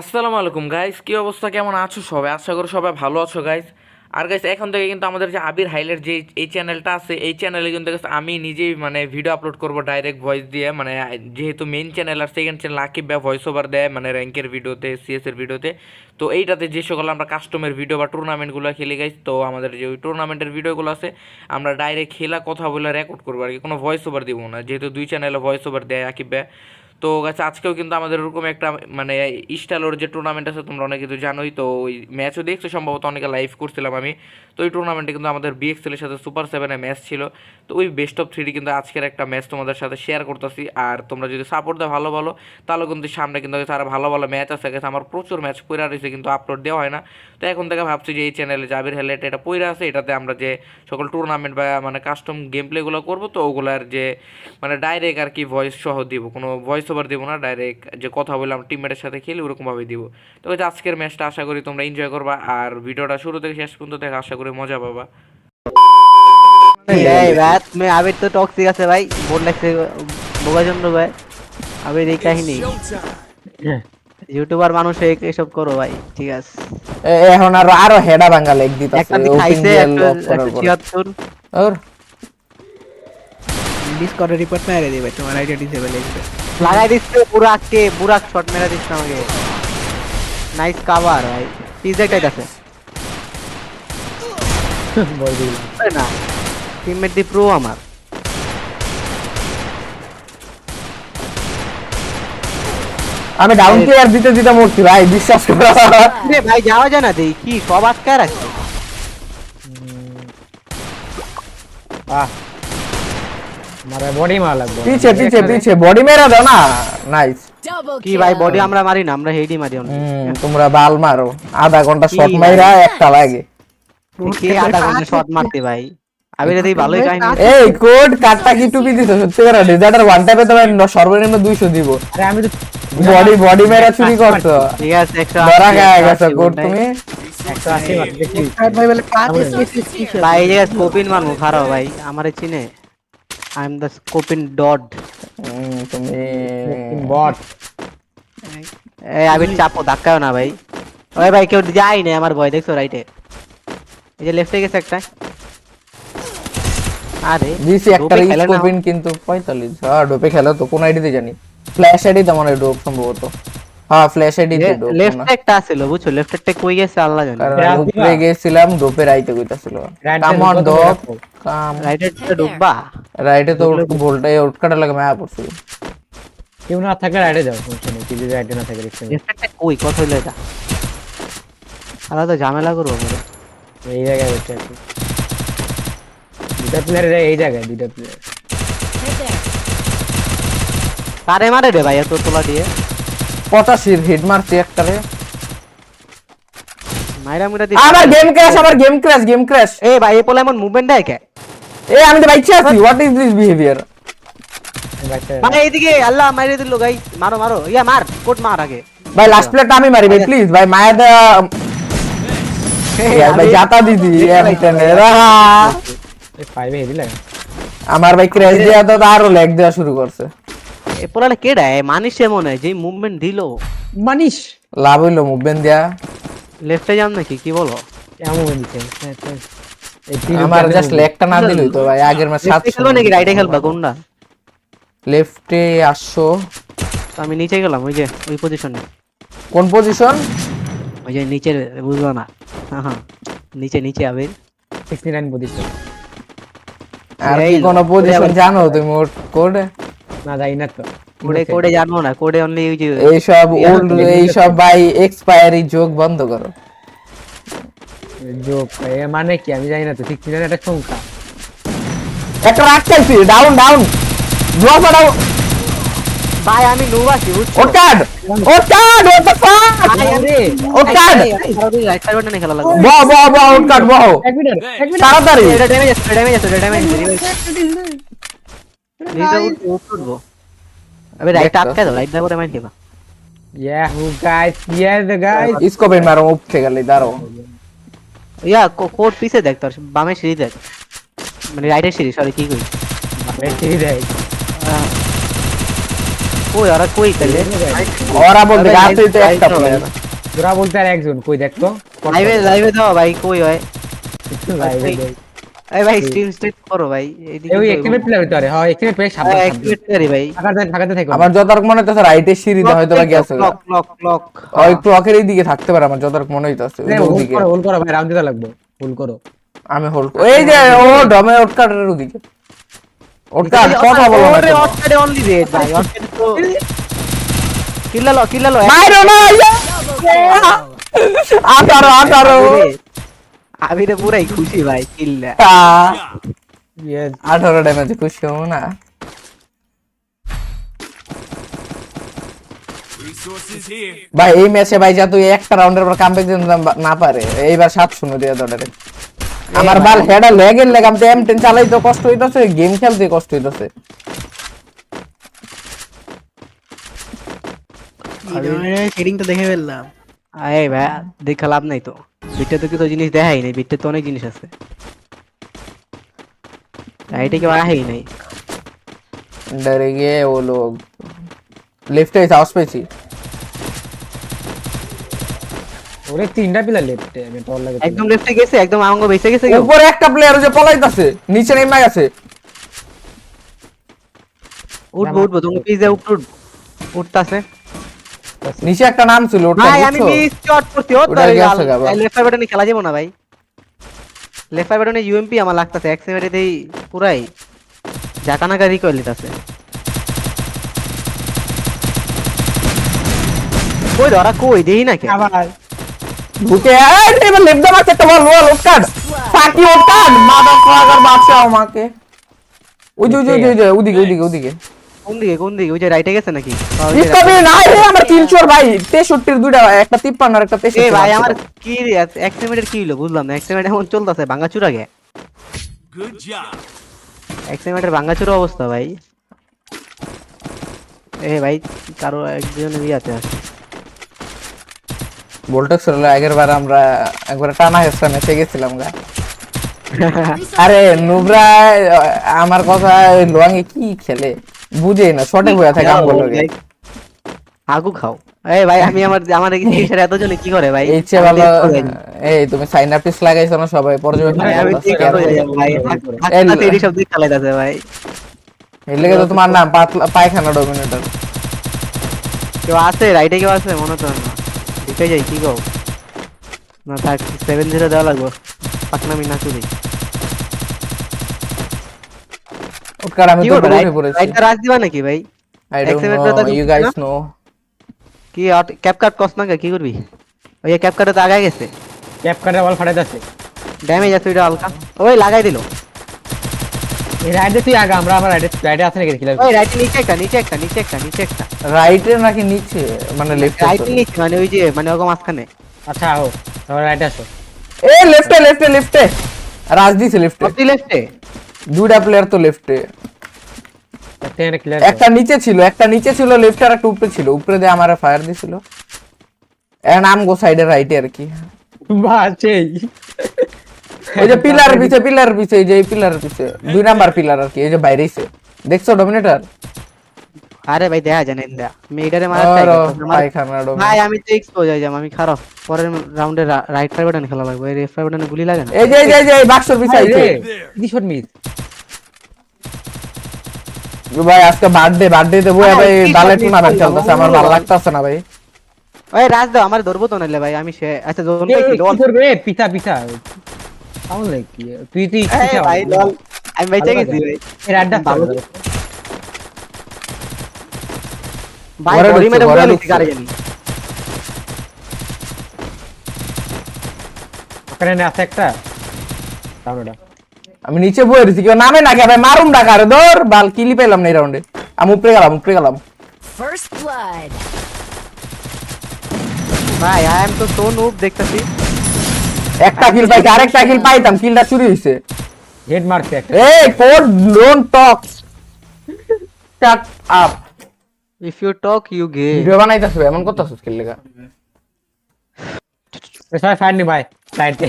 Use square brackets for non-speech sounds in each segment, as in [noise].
আসসালামু আলাইকুম গাইস কী অবস্থা? কেমন আছো সবাই? আশা করি সবাই ভালো আছো গাইস আর গাইস এখন থেকে কিন্তু আমাদের যে আবির হাইলাইট যে এই চ্যানেলটা আছে, এই চ্যানেলে কিন্তু আমি নিজেই মানে ভিডিও আপলোড করব ডাইরেক্ট ভয়েস দিয়ে। মানে যেহেতু মেন চ্যানেল আর সেকেন্ড চ্যানেল আকিব বা ভয়েস ওভার দেয় মানে র্যাঙ্কের ভিডিওতে সিএস এর ভিডিওতে তো এইটাতে যে সকল আমরা কাস্টমের ভিডিও বা টুর্নামেন্টগুলো খেলি গাইস তো আমাদের যে ওই টুর্নামেন্টের ভিডিওগুলো আছে, আমরা ডাইরেক্ট খেলা, কথা বলে রেকর্ড করব আর কি। কোনো ভয়েস ওভার দিব না, যেহেতু দুই চ্যানেলে ভয়েস ওভার দেয় আকিব ভাই তো গাছ আজকেও কিন্তু আমাদের ওরকম একটা মানে ইস্টালোর যে টুর্নামেন্ট আছে, তোমরা অনেকে তো জানোই, তো ওই ম্যাচও দেখছ, সম্ভবত অনেকে লাইভ করছিলাম আমি। তো ওই টুর্নামেন্টে কিন্তু আমাদের বিএক্সএলের সাথে সুপার সেভেনের ম্যাচ ছিল। তো ওই বেস্ট অফ থ্রি কিন্তু আজকের একটা ম্যাচ তোমাদের সাথে শেয়ার করতেছি। আর তোমরা যদি সাপোর্ট দাও, ভালো ভালো তাহলে কিন্তু সামনে কিন্তু তারা ভালো ভালো ম্যাচ আছে। গেছে আমার প্রচুর ম্যাচ পইরা রয়েছে, কিন্তু আপলোড দেওয়া হয় না। তো এখন থেকে ভাবছি যে এই চ্যানেলে জাবির হেলেট এটা পইরা আছে, এটাতে আমরা যে সকল টুর্নামেন্ট বা মানে কাস্টম গেম প্লেগুলো করব, তো ওগুলার যে মানে ডাইরেক্ট আর কি ভয়েস সহ দিব। কোনো ভয়েস ওভার দিব না ডাইরেক্ট যে কথা বললাম টিমমেটের সাথে খেলি ওরকমভাবে দিব। তো ওই যে আজকের ম্যাচটা আশা করি তোমরা এনজয় করবা আর ভিডিওটা শুরু থেকে শেষ পর্যন্ত দেখে আশা করি মজা পাবা। এই আবির তো টক্সিক আছে ভাই বোন লাগছে বোগাচন্দ্র ভাই আবির এই কাহিনী। ইউটিউবার মানুষ হয়ে এসব করো ভাই ঠিক আছে। এখন আর আরও হেডা ভাঙা লেগ দিতাছে একটা খাইছে duel একটা ডিসকর্ডে রিপোর্ট মেরে দিবে তোমার আইডিয়া ডিসেবল হয়ে লাগাই দিচ্ছে বুরাককে বুরাক শট মেরে দিচ্ছে আমাকে। নাইস কাভার ভাই। আছে [laughs] আরে না টিমমেট দি প্রো আমার। আমি ডাউন প্লেয়ার দিতে দিতে মরছি ভাই বিশ্বাস করো। রে ভাই যাওয়া যায় না দেখি সব আটকায় রাখছে? মারা বডি মারা লাগবে। পিছে পিছে পিছে বডি মেরা দাও না। নাইস কি ভাই বডি আমরা মারি না আমরা হেডি মারি অনেক। তোমরা বাল মারো। আধা ঘণ্টা শট মাইরা একটা লাগে। কে আধা ঘণ্টা শট মারতে ভাই? আবির এই ভালোই কাহিনী এই কোড কাটটা কি টুপি দিছো? সত্যি করে রেজাল্টার ওয়ান টাইপে তোমার সর্বনিম্ন 200 দিব। আরে আমি তো বডি বডি মেরা চুরি করছ। ঠিক আছে একশো ধরা আশি, গায়ে গেছে কোড তুমি। ভাই বলে কাজ স্পেসিফিক ভাই এই জায়গায় স্কোপিন মারবো খারাপ ভাই আমারে চিনে। আই এম দ্য স্কোপিন ডট হুম, তুমি বট এই আবির চাপো ধাক্কাও না ভাই ওই ভাই কেউ যাই না আমার ভয় দেখছ রাইটে এই যে লেফটে গেছে একটা আরে দিছি একটা ডোপে খেলে না। স্কোপিন কিন্তু 45 হ্যাঁ ডোপে খেলো তো কোন আইডিতে জানি ফ্ল্যাশ আইডি তো মনে হয় ডোপ সম্ভবত হ্যাঁ ফ্ল্যাশ আইডি তে ডোপ একটা আছিল বুঝছ? লেফটেরটা কই গেছে আল্লাহ জানে। আমি উপরে গেছিলাম ডোপে রাইতে কইতাছিল। কাম অন ডোপ কাম রাইটেরটা ডুববা। রাইটে তো ভোল্টাই লাগে মায়া পড়ছিল কেউ না থাকলে রাইডে যাও সমস্যা নেই যদি রাইডে না থাকে। লেফটেরটা কই? কত হইল এটা? আলাদা ঝামেলা করব এই জায়গায় বসে আছি। দুটা প্লেয়ার এই জায়গায় দুটা প্লেয়ার কারে মারে রে ভাই এত তোলা দিয়ে? পটাশির হিট মারছি একটারে মাইরা মুরা দিয়ে আমার গেম ক্র্যাশ আমার গেম ক্র্যাশ গেম ক্র্যাশ এ ভাই এ পোলা এমন মুভমেন্ট দেয় কে এ আমি তো বাইচে আছি হোয়াট ইজ দিস বিহেভিয়ার মানে এইদিকে আল্লাহ মাইরে দিল গাইস মারো মারো ইয়া মার কোট মার আগে ভাই লাস্ট প্লেটটা আমি মারি ভাই প্লিজ ভাই মায়া দা यार भाई जाता दीदी एम टेन ফাইভে হেভি লাগে আমার ভাই ক্র্যাশ দেয়া তো আরো ল্যাগ দেওয়া শুরু করছে এ পোলাটা কে ডায় মানিস মনে হয় যে মুভমেন্ট দিল। মানিস লাভ হইল মুভমেন্ট দেয়া। লেফটে যাম নাকি? কি বলো? এমন দিচ্ছে আমার জাস্ট লেগটা না দিলই তো ভাই আগের ম্যাচ লেফটে খেলব নাকি? রাইটে খেলবা কোনটা? লেফটে আসছো তো আমি নিচে গেলাম ওই যে ওই পজিশনে কোন পজিশন ওই যে নিচের বুঝলো না। হ্যাঁ হ্যাঁ নিচে নিচে আবির। সিক্সটি নাইন পজিশন আর এই কি কোন পজিশন জানো তুমি কোড না যাই না তো। কোডে কোডে জানব না কোডে অনলি ওই যে এইসব ওল্ড এইসব ভাই এক্সপায়ারি যোগ বন্ধ করো। যোগ মানে কি? আমি জানি না তো সিক্সটি নাইন একটা সংখ্যা একটা রাখ চাইছি ডাউন ডাউন ড্রপ ডাউন ভাই আমি নুব আছি বুঝছ? ওর কাট ওর দ্য ফাক রাইট সাইড বাটনে খেলা লাগবে বহ বহ বহ এক মিনিট এক মিনিট। তাড়াতাড়ি। এটা ড্যামেজ আছে ড্যামেজ আছে ড্যামেজ সিঁড়ি মানে রাইটের সিঁড়ি সরি কি কই কই ওরা কই তাহলে ওরা বলতে গাছে তো ভাই, একটা ভাই, প্লেয়ার বলতে আর একজন কই দেখতো লাইভে লাইভে দাও ভাই কই হয় লাইভে। এই ভাই স্ট্রিম স্ট্রিট করো ভাই এই ওই প্লেয়ার হইতে পারে হ্যাঁ এক্টিভেট প্লেয়ার সাবধান সাবধান। অ্যাক্টিভেট ভাই। ফাঁকাতে ফাঁকাতে থাকো। আমার যতটুকু মনে হইতেছে রাইটের সিঁড়িতে হয়তো বা গেছে ক্লক ক্লক ক্লক ওই ক্লকের এই দিকে থাকতে পারে আমার যতটুকু মনে হইতেছে হোল করো হোল করো ভাই রাউন্ড দিতে লাগবে। হোল করো। আমি হোল্ড এই যে ও ডমে ওটকাটের ওদিকে। ওটকাট কথা বলো না অনলি রেড ভাই তো আমি রে পুরাই খুশি ভাই কিল্লা আঠারো ড্যামেজ খুশি হব না। ভাই এই ম্যাচে ভাই যা তুই একটা রাউন্ডের পর কামব্যাক দিতে না পারে এইবার সাত শূন্য দিয়ে দৌড়ারে আমার বাল হেডা লেগের লেগ আমি এম টেন চালাই তো কষ্ট হইতাছে গেম খেলতে কষ্ট হইতাছে। হেডিংটা দেখে ফেললাম। এই ভাই দেখা লাভ নাই তো। বিটে তো কিছু জিনিস দেখাই নাই বিটে তো অনেক জিনিস আছে রাইটে কেউ আহেই নাই डरे गए वो लोग लिफ्ट है हाउस पे थी ওরে তিনটা পিলার লেফটে আমি তোর লাগে একদম লেফটে গেছে একদম আমাঙ্গ বেঁচে গেছে কেউ উপরে একটা প্লেয়ার যে পলাইতাছে নিচে নেমে গেছে উঠবো উঠবো তুমি পিজে উঠ উঠ উঠতাছে নিচে একটা নাম ছিল ওটা ভাই আমি মিস শট করছি ও গেছে গা বাবা। বাটনে খেলা যাব না ভাই। লেফট বাটনে ইউএমপি আমার লাগতাছে এক সেকেন্ডে দেই পুরাই জাকানাকা রিকয়েল দিতাছে কই ধরা কই? দেই না কে আবার। ঢুকে এবার লিফট দা মারছে একটা বল বল ওকাড ফাকি ওকাড মাদার ফাকার বাদশা আমাকে। ওই যে ওই যে, ওই যে ওদিকে ওদিকে ওদিকে কোন দিকে কোন দিকে? ওই যে রাইটে গেছে নাকি? ইসকবি না রে আমার কিল চোর ভাই 63 এর দুইটা একটা 53 আর একটা 63 এ ভাই আমার কি কি হলো বুঝলাম না এখন চলতেছে ভাঙাচুরা গে এক সেকেন্ডের ভাঙাচুরা অবস্থা ভাই। এ ভাই কারও একজনের ইয়াতে আছে ভোল্টেক্স হলো আগের বার আমরা একবার টানা হেসা মেসে গেছিলাম গা। [laughs] আরে নুবরা আমার কথা ওই লোয়াঙ্গে কি খেলে? বুঝেই না শর্টে হয়ে থাকে আমগুলো আগু খাও। এই ভাই আমি আমার আমার এই জিনিসের এতজনে কি করে ভাই? এই চেয়ে ভালো এই তুমি সাইন আপ টিস লাগাইছো না সবাই পর্যবেক্ষণ আমি দেখতে ভাই হাতে এই সব দিক চালাইতাছে ভাই। এর লেগে তো তোমার নাম পায়খানা ডমিনেটর কেউ আছে? রাইটে কেউ আছে? মনে তো না। ঢুকে যাই কি গো না থাক সেভেন জিরো দেওয়া লাগবো। পাকনামি না চুরি ওটকার আমি তো করব পড়েছি। রাইটটা রাজ দিবা নাকি ভাই? I don't know you guys no? কি ক্যাপ কাট কস না কি? করবি? ওই ক্যাপ কাটে তো আগায় গেছে। ক্যাপ কাটার বল ফাটাইতাছে ড্যামেজ আছে ওইটা হালকা। ওই লাগাই দিল। এই রাইডে তুই আগা আমরা আমার রাইডে রাইডে আছে নাকি? খেলা ওই রাইটে নিচে একটা নিচে একটা নিচে একটা নিচে একটা। রাইটে নাকি নিচে? মানে লেফট রাইটে নিচে মানে ওই যে মানে ওরকম মাঝখানে। আচ্ছা আও তোমরা রাইডে আসো। এ লেফটে লেফটে লেফটে রাজ দিছে লেফটে লেফটে দুইটা প্লেয়ার তো লেফটে একটা নিচে ছিল একটা নিচে ছিল লেফট আর একটা উপরে ছিল। উপরে দিয়ে আমার ফায়ার দিছিল। এর নাম গো সাইডে রাইটে আর কি। বাচেই ওই যে পিলার পিছে পিলার পিছে এই যে পিলার পিছে। দুই নাম্বার পিলার আর কি এই যে বাইরেছে দেখছ ডমিনেটর আরে ভাই দেখা জানেন দা মেডারে মারার ট্রাই করতেছে পায়খানা ডমিনেটর ভাই আমি তো এক্সপোজ হয়ে যাম আমি খারাপ। পরের রাউন্ডে রাইট ফাইভ বাটন খেলা লাগবে এই লেফট ফাইভ বাটনে গুলি লাগে না এই যে এই যে এই যে এই বাক্সর পিছে আইছে। দি শট মিস ভাই আজকে বার্থডে বার্থডে বই ভাই, ভাই ডালে টুর্নামেন্ট চলতেছে আমার ভালো লাগতেছে না ভাই। ওই রাজ দাও আমার ধরবো তো নাইলে ভাই আমি সে আচ্ছা জোন পাইছি কি লল করবে? পিতা পিতা কি? তুই তুই ভাই লল আমি বাইচা গেছি ভাই। এই রাইডটা ভালো ভাই বডি মেরে বলে। গাড়ি জানি ওখানে আছে একটা। আমি নিচে বয়ে রয়েছি কেউ নামে না ভাই মারুম ডাকা রে ধর বাল কিলি পেলাম না এই রাউন্ডে আমি উপরে গেলাম উপরে গেলাম। First blood. ভাই আই এম তো সো নুব দেখতাছি। একটা কিল পাইছি আরেকটা কিল পাইতাম কিলটা চুরি হইছে। হেড মারছে একটা। এই for don't talk shut up if you talk you gay video বানাইতাছ এমন করতাছিস কিল লেগা। সবাই ফায়ার নি ভাই সাইডে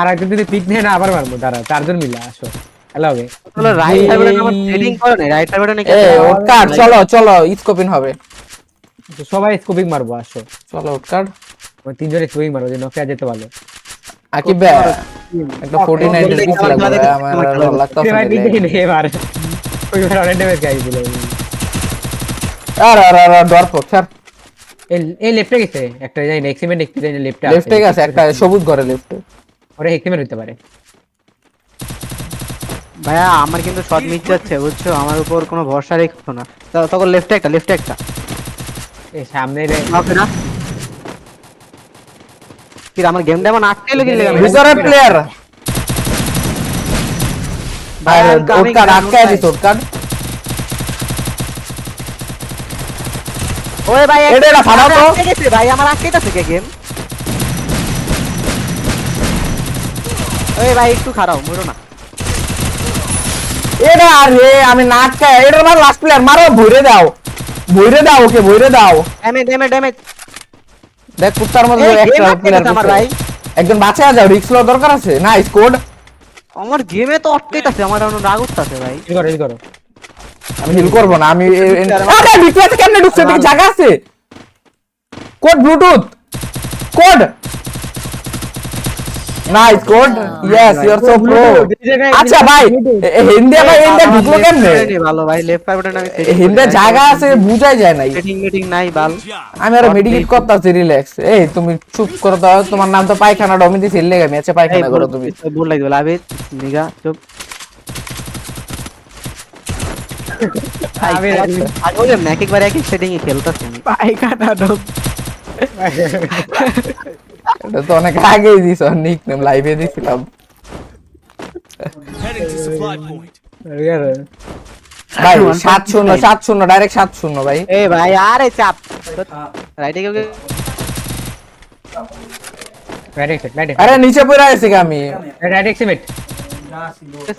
আর একজন যদি পিক নিয়ে না আবার মারবো দাঁড়া চারজন মিলে আসো হ্যালো হবে চলো রাইট সাইডে আমার সেটিং করো না রাইট সাইডে নাকি এ উৎকাট চলো চলো স্কোপিং হবে সবাই স্কোপিং মারবো আসো চলো উৎকাট ওই তিনজনে স্কোপিং মারবো যে নকিয়া যেতে পারল আকিব ভাই একটা 49 এর লাগবে আমার লাগতাছে ভাই না দিকে লেগে। নেই এবার অনেক ড্যামেজ খাই দিল আর আর আর ডর পক স্যার এই এই লেফটে গেছে। একটা জানি এক্সিমেন্ট একটু জানি লেফটে লেফটে গেছে একটা সবুজ ঘরে লেফটে ওরে এক্সিমেন্ট হতে পারে। ভাইয়া আমার কিন্তু শট মিস যাচ্ছে বুঝছ? আমার উপর কোনো ভরসা রেখো না। তখন লেফটে একটা লেফটে একটা। এই সামনে রে। ওকে না কি আমার গেমটা এমন আটকে লেগে? গেল ভিতরে প্লেয়ার ভাই, দিস ভাই এটা এটা ফাটাও তো। গেছে ভাই আমার কে গেম। ওই ভাই একটু খারাপ মরো না। এটা আরে আমি না আটকায় এটা আমার লাস্ট প্লেয়ার মারো ভরে দাও। ভরে দাও ওকে ভরে দাও। ড্যামেজ ড্যামেজ ড্যামেজ দেখ কুত্তার মধ্যে একটা প্লেয়ার আমার ভাই। একজন বাঁচা যাও রিক্স লওয়ার দরকার আছে? না স্কোড আমার গেমে তো আটকেইতাছে আমার রাগ উঠতাছে ভাই। করো হিল করো। আমি হিল করব না আমি আরে ভিতরে কেমনে ঢুকছে? এদিকে জায়গা আছে? Code bluetooth. Code. Nice code. Yes you are so pro আচ্ছা ভাই হিন্দে ভাই হিন্দে ঢুকলো কেমনে? ভালো ভাই লেফট পাইভটে আমি এ হিন্দে জায়গা আছে বুঝাই যায় নাই। সেটিং মিটিং নাই বাল। আমি আর মেডিকেট করতেছি রিল্যাক্স এই তুমি চুপ করে দাও তোমার নাম তো পায়খানা ডমি দিছি লেগে আমি আচ্ছা পায়খানা করো তুমি। ভুল লাগবে লাভে নিগা চুপ। এটা তো অনেক আগেই দিছ নিক নেম লাইভে দিছিলাম ভাই সাত শূন্য সাত শূন্য ডাইরেক্ট সাত শূন্য ভাই। এ ভাই আরে চাপ। রাইটে কেউ আরে নিচে পড়ে আছি আমি। রাইট এক্সিমেন্ট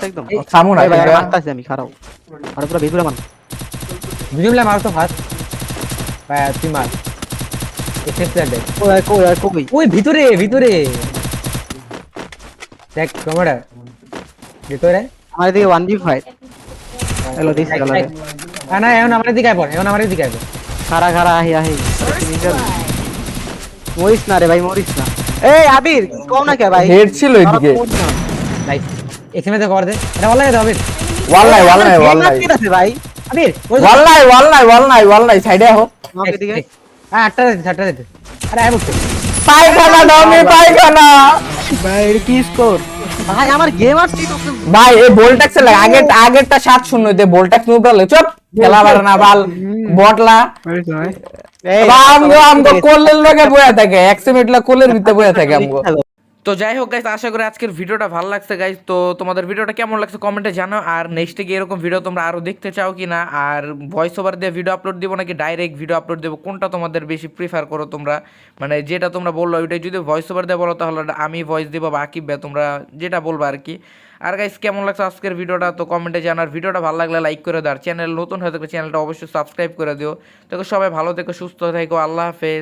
একদম। থামু না এই ভাই কিন্তু। মারতাছি আমি খারাপ। আর পুরো বেগুলা মান বুঝলাম মার তো ফাস্ট ভাই তুই মার। এক্সিট দেখ কই আর কই? ওই ভিতরে ভিতরে। দেখ কমাডা ভিতরে। আমার দিকে 1v5 হ্যালো দিস গেল না না এখন আমার দিকে আইব এখন আমার দিকে আইব। খারা খারা আহি আহি। মরিস না রে ভাই মরিস না। এই আবির কম না কে ভাই? হেড ছিল এদিকে। নাইস এক্সিমেন্ট কর দে। এটা ওয়াল্লাই ওয়াল্লাই ওয়াল্লাই আছে ভাই। আবির ওই ওয়াল্লাই ওয়াল্লাই ওয়াল্লাই ওয়াল্লাই সাইডে দিকে। হ্যাঁ আটটা দে আটটা দে আরে আইব তো পায়খানা পায়খানা। ভাই কি স্কোর ভাই আমার গেম আর ঠিক ভাই এই লাগে আগে আগেরটা সাত শূন্য দে বোলট্যাক্স নুবরালে চুপ। খেলা পারে না বাল। বটলা। আমগো আমগো কোলের লগে বয়া থাকে। এক মিনিটলা কোলের ভিতরে বয়া থাকে আমগো তো যাই হোক গাইস আশা করি আজকের ভিডিওটা ভালো লাগছে গাইস তো তোমাদের ভিডিওটা কেমন লাগছে কমেন্টে জানাও। আর নেক্সটে গিয়ে এরকম ভিডিও তোমরা আরও দেখতে চাও কি না আর ভয়েস ওভার দিয়ে ভিডিও আপলোড দিব নাকি ডাইরেক্ট ভিডিও আপলোড দেবো? কোনটা তোমাদের বেশি প্রিফার করো তোমরা? মানে যেটা তোমরা বলল, ওইটাই যদি ভয়েস ওভার দিয়ে বলো, তাহলে আমি ভয়েস দিব বা আকিব তোমরা যেটা বলব আর কি। আর গাইস কেমন লাগছে আজকের ভিডিওটা? তো কমেন্টে জানার। ভিডিওটা ভালো লাগলে লাইক করে দাও। আর চ্যানেল নতুন হয়ে থাকলে চ্যানেলটা অবশ্যই সাবস্ক্রাইব করে দিও। তো সবাই ভালো থেকো, সুস্থ থেকো। আল্লাহ হাফেজ।